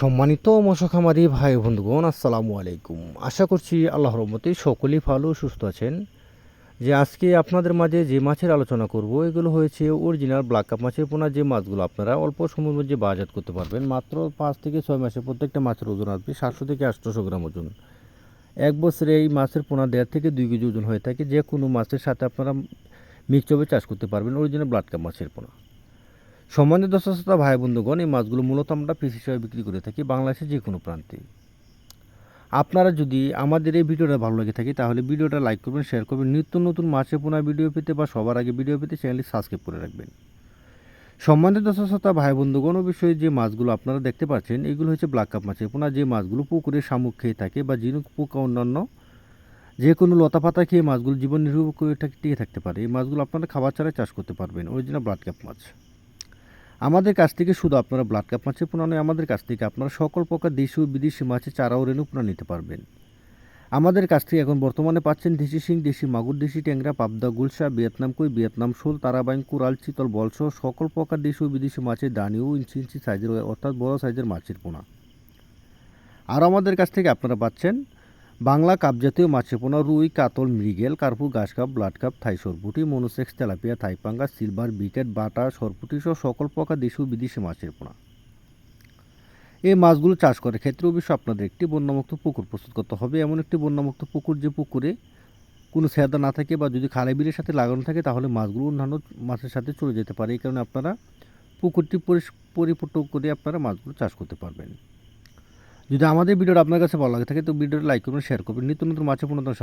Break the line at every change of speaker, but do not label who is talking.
সম্মানিত মশাখামারি ভাই বন্ধুগণ, আসসালামু আলাইকুম। আশা করছি আল্লাহ রহমতে সকলেই ভালো সুস্থ আছেন। যে আজকে আপনাদের মাঝে যে মাছের আলোচনা করব, এগুলো হয়েছে অরিজিনাল ব্ল্যাক কাপ মাছের পোনা। যে মাছগুলো আপনারা অল্প সময়ের মধ্যে বাজার করতে পারবেন, মাত্র পাঁচ থেকে ছয় মাসে প্রত্যেকটা মাছের ওজন আসবে সাতশো থেকে আটশোশো গ্রাম ওজন। এক বছরে এই মাছের পোনা দেড় থেকে দুই কেজি ওজন হয়ে থাকে। যে কোনো মাছের সাথে আপনারা মিক্সচবে চাষ করতে পারবেন অরিজিনাল ব্লাড কাপ মাছের পোনা। সম্মানিত দর্শকতা ভাই বন্ধুগণ, এই মাছগুলো মূলত আমরা পিস হিসাবে বিক্রি করে থাকি বাংলাদেশের যে কোনো প্রান্তে। আপনারা যদি আমাদের এই ভিডিওটা ভালো লাগে থাকে, তাহলে ভিডিওটা লাইক করবেন, শেয়ার করবেন। নিত্য নতুন মাছের পোনা ভিডিও পেতে বা সবার আগে ভিডিও পেতে চ্যানেলটি সাবস্ক্রাইব করে রাখবেন। সম্মানিত দর্শকতা ভাই বন্ধুগণ বিষয়ে যে মাছগুলো আপনারা দেখতে পাচ্ছেন, এগুলো হচ্ছে ব্ল্যাক কাপ মাছের পোনা। যে মাছগুলো পুকুরে শামুক খেয়ে থাকে বা ঝিনুক, পোকা অন্যান্য যে কোনো লতা পাতা খেয়ে মাছগুলো জীবন নির্ভর করে টিকে থাকতে পারে। এই মাছগুলো আপনারা খাবার ছাড়াই চাষ করতে পারবেন অরিজিনাল ব্লাড কাপ মাছ। আমাদের কাছ থেকে শুধু আপনারা ব্লাড কাপ মাছের পোনা নয়, আমাদের কাছ থেকে আপনারা সকল প্রকার দেশি ও বিদেশি মাছের চারা রেণু পোনা নিতে পারবেন। আমাদের কাছ থেকে এখন বর্তমানে পাচ্ছেন দেশি শিং, দেশি মাগুর, দেশি ট্যাংরা, পাবদা, গুলশা, ভিয়েতনাম কই, ভিয়েতনাম শোল তারাবাইন কুরাল, চিতল বলসহ সকল প্রকার দেশি ও বিদেশি মাছের দানি ও ইঞ্চি ইঞ্চি সাইজের অর্থাৎ বড় সাইজের মাছের পোনা। আর আমাদের কাছ থেকে আপনারা পাচ্ছেন বাংলা কাপ জাতীয় মাছের পোনা রুই, কাতল, মৃগেল, কার্পু, ঘাস কাপ, ব্লাড কাপ, থাই সরপুটি, মনোসেক্স, তেলাপিয়া থাইপাঙ্গা সিলভার বিকেট বাটা, সরপুটি সহ সকল প্রকার দেশি ও বিদেশি মাছের পোনা। এই মাছগুলো চাষ করার ক্ষেত্রে অবশ্যই আপনাদের একটি বন্যামুক্ত পুকুর প্রস্তুত করতে হবে। এমন একটি বন্যামুক্ত পুকুর যে পুকুরে কোনো সেদা না থাকে বা যদি খালে বিলের সাথে লাগানো থাকে, তাহলে মাছগুলো অন্যান্য মাছের সাথে চলে যেতে পারে। এই কারণে আপনারা পুকুরটি পরিপূর্ণ করে আপনারা মাছগুলো চাষ করতে পারবেন। যদি আমাদের ভিডিওটা আপনার কাছে ভালো লাগে থাকে, তো ভিডিওটা লাইক করবেন শেয়ার করবেন। নিত্য নতুন, মাছের পুনর্তন